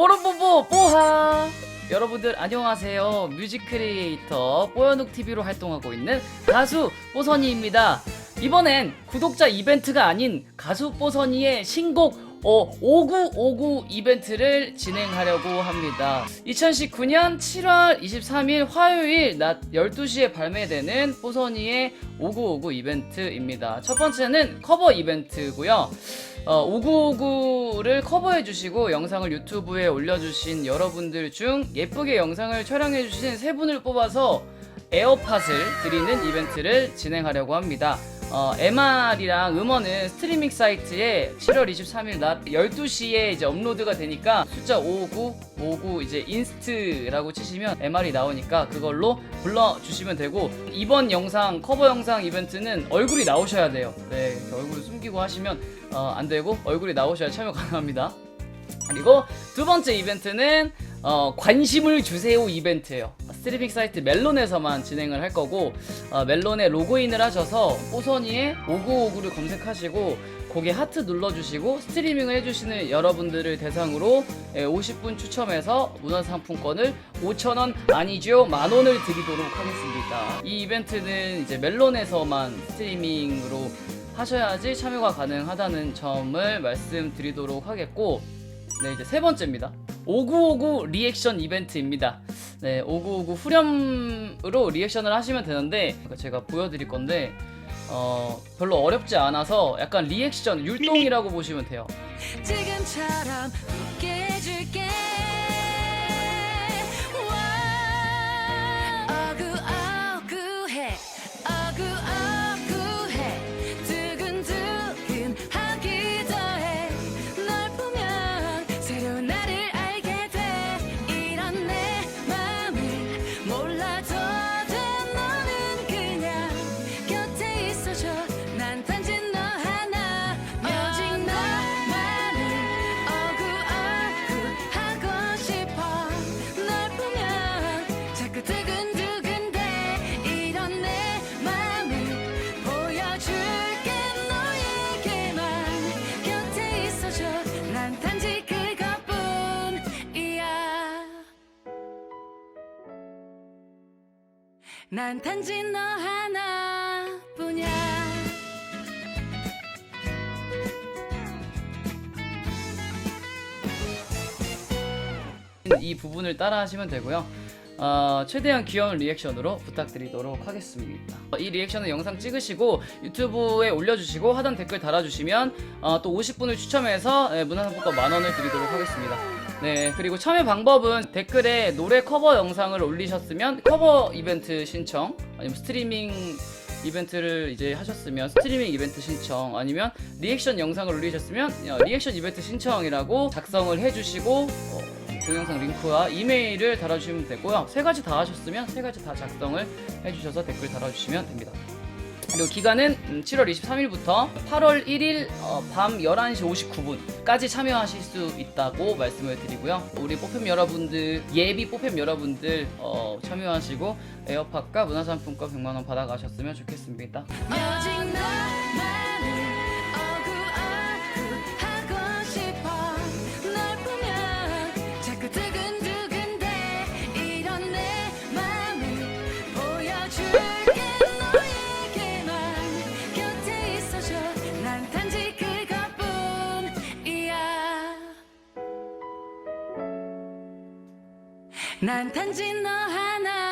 뽀로뽀뽀 뽀하. 여러분들 안녕하세요. 뮤직 크리에이터 뽀연욱 TV로 활동하고 있는 가수 뽀선이입니다. 이번엔 구독자 이벤트가 아닌 가수 뽀선이의 신곡 어, 5959 이벤트를 진행하려고 합니다. 2019년 7월 23일 화요일 낮 12시에 발매되는 뽀선이의 5959 이벤트입니다. 첫 번째는 커버 이벤트고요. 어, 5959를 커버해 주시고 영상을 유튜브에 올려주신 여러분들 중 예쁘게 영상을 촬영해 주신 세 분을 뽑아서 에어팟을 드리는 이벤트를 진행하려고 합니다. 어, MR이랑 음원은 스트리밍 사이트에 7월 23일 낮 12시에 이제 업로드가 되니까 숫자 559, 59 이제 인스트라고 치시면 MR이 나오니까 그걸로 불러주시면 되고 이번 영상 커버 영상 이벤트는 얼굴이 나오셔야 돼요. 네, 얼굴을 숨기고 하시면 어, 안 되고 얼굴이 나오셔야 참여 가능합니다. 그리고 두 번째 이벤트는 어, 관심을 주세요 이벤트예요. 스트리밍 사이트 멜론에서만 진행을 할 거고 어, 멜론에 로그인을 하셔서 뽀선이의 5959를 검색하시고 거기에 하트 눌러주시고 스트리밍을 해주시는 여러분들을 대상으로 예, 50분 추첨해서 문화상품권을 5,000원 아니죠 만원을 드리도록 하겠습니다. 이 이벤트는 이제 멜론에서만 스트리밍으로 하셔야지 참여가 가능하다는 점을 말씀드리도록 하겠고 네 이제 세 번째입니다 5959 리액션 이벤트입니다. 네 5959 후렴으로 리액션을 하시면 되는데 제가 보여드릴 건데 어 별로 어렵지 않아서 약간 리액션 율동이라고 보시면 돼요. 지금처럼 웃게 난 단지 너 하나뿐이야 이 부분을 따라 하시면 되고요 어, 최대한 귀여운 리액션으로 부탁드리도록 하겠습니다. 이 리액션은 영상 찍으시고 유튜브에 올려주시고 하단 댓글 달아주시면 어, 또 50분을 추첨해서 예, 문화상품권 만원을 드리도록 하겠습니다. 네, 그리고 참여 방법은 댓글에 노래 커버 영상을 올리셨으면 커버 이벤트 신청 아니면 스트리밍 이벤트를 이제 하셨으면 스트리밍 이벤트 신청 아니면 리액션 영상을 올리셨으면 어, 리액션 이벤트 신청이라고 작성을 해주시고 어, 동영상 링크와 이메일을 달아주시면 되고요. 세 가지 다 하셨으면 세 가지 다 작성을 해주셔서 댓글 달아주시면 됩니다. 그리고 기간은 음, 7월 23일부터 8월 1일 어, 밤 11시 59분까지 참여하실 수 있다고 말씀을 드리고요. 우리 뽑힘 여러분들, 예비 뽑힘 여러분들 어, 참여하시고 에어팟과 문화상품권 100만원 받아가셨으면 좋겠습니다. 난 단지 너 하나